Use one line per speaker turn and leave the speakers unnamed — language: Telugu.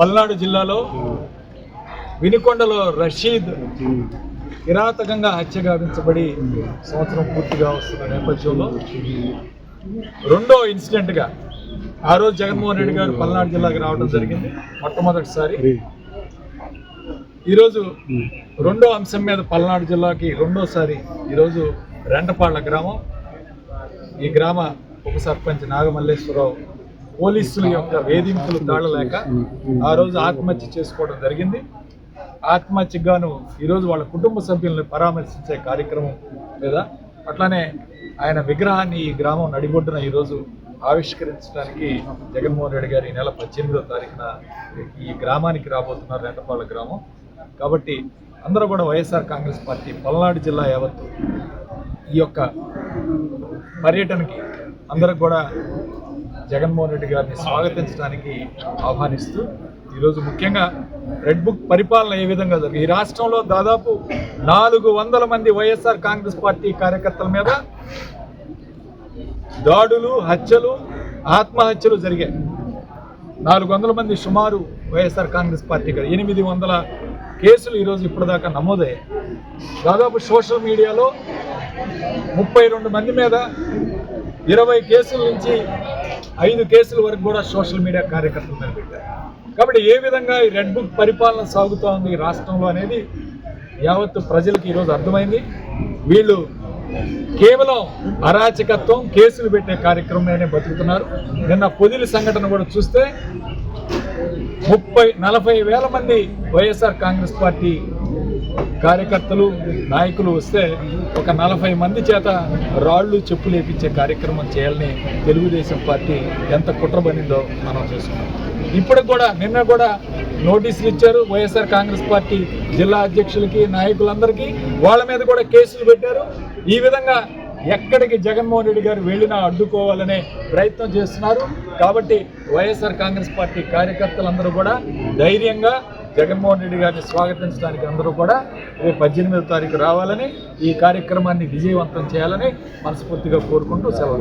పల్నాడు జిల్లాలో వినుకొండలో రషీద్ కిరాతకంగా హత్య గావించబడి సంవత్సరం పూర్తిగా వస్తున్న నేపథ్యంలో రెండో ఇన్సిడెంట్గా ఆ రోజు జగన్మోహన్ రెడ్డి గారు పల్నాడు జిల్లాకి రావడం జరిగింది మొట్టమొదటిసారి. ఈరోజు రెండో అంశం మీద పల్నాడు జిల్లాకి రెండోసారి ఈరోజు రెండపాళ్ళ గ్రామం. ఈ గ్రామ ఉప సర్పంచ్ నాగమల్లేశ్వరరావు పోలీసుల యొక్క వేధింపులు తాళలేక ఆ రోజు ఆత్మహత్య చేసుకోవడం జరిగింది. ఆత్మహత్యకు గాను ఈరోజు వాళ్ళ కుటుంబ సభ్యుల్ని పరామర్శించే కార్యక్రమం మీద అట్లానే ఆయన విగ్రహాన్ని ఈ గ్రామం నడిబొడ్డున ఈరోజు ఆవిష్కరించడానికి జగన్మోహన్ రెడ్డి గారు ఈ నెల పద్దెనిమిదో తారీఖున ఈ గ్రామానికి రాబోతున్నారు రెంటపాళ్ళ గ్రామం. కాబట్టి అందరూ కూడా వైఎస్ఆర్ కాంగ్రెస్ పార్టీ పల్నాడు జిల్లా యావత్తు ఈ యొక్క పర్యటనకి అందరికి కూడా జగన్మోహన్ రెడ్డి గారిని స్వాగతించడానికి ఆహ్వానిస్తూ ఈరోజు ముఖ్యంగా రెడ్ బుక్ పరిపాలన ఏ విధంగా జరిగింది? ఈ రాష్ట్రంలో దాదాపు నాలుగు వందల మంది వైఎస్ఆర్ కాంగ్రెస్ పార్టీ కార్యకర్తల మీద దాడులు హత్యలు ఆత్మహత్యలు జరిగాయి. నాలుగు వందల మంది సుమారు వైఎస్ఆర్ కాంగ్రెస్ పార్టీ గారు ఎనిమిది వందల కేసులు ఈరోజు ఇప్పటిదాకా నమోదయ్యాయి. దాదాపు సోషల్ మీడియాలో ముప్పై రెండు మంది మీద ఇరవై కేసుల నుంచి ఐదు కేసుల వరకు కూడా సోషల్ మీడియా కార్యకర్తలు మీద పెట్టారు కాబట్టి ఏ విధంగా ఈ రెడ్ బుక్ పరిపాలన సాగుతూ ఉంది రాష్ట్రంలో అనేది యావత్తు ప్రజలకు ఈరోజు అర్థమైంది. వీళ్ళు కేవలం అరాచకత్వం కేసులు పెట్టే కార్యక్రమంలోనే బతుకుతున్నారు. నిన్న పొదిలి సంఘటన కూడా చూస్తే ముప్పై నలభై వేల మంది వైఎస్ఆర్ కాంగ్రెస్ పార్టీ కార్యకర్తలు నాయకులు వస్తే ఒక నలభై మంది చేత రాళ్ళు చెప్పులు వేపించే కార్యక్రమం చేయాలని తెలుగుదేశం పార్టీ ఎంత కుట్రబడిందో మనం చేసుకున్నాం ఇప్పుడు కూడా నిన్న కూడా నోటీసులు ఇచ్చారు వైఎస్ఆర్ కాంగ్రెస్ పార్టీ జిల్లా అధ్యక్షులకి నాయకులందరికీ. వాళ్ళ మీద కూడా కేసులు పెట్టారు. ఈ విధంగా ఎక్కడికి జగన్మోహన్ రెడ్డి గారు వెళ్ళినా అడ్డుకోవాలనే ప్రయత్నం చేస్తున్నారు. కాబట్టి వైఎస్ఆర్ కాంగ్రెస్ పార్టీ కార్యకర్తలందరూ కూడా ధైర్యంగా జగన్మోహన్ రెడ్డి గారిని స్వాగతించడానికి అందరూ కూడా రేపు పద్దెనిమిదో తారీఖు రావాలని ఈ కార్యక్రమాన్ని విజయవంతం చేయాలని మనస్ఫూర్తిగా కోరుకుంటూ సెలవు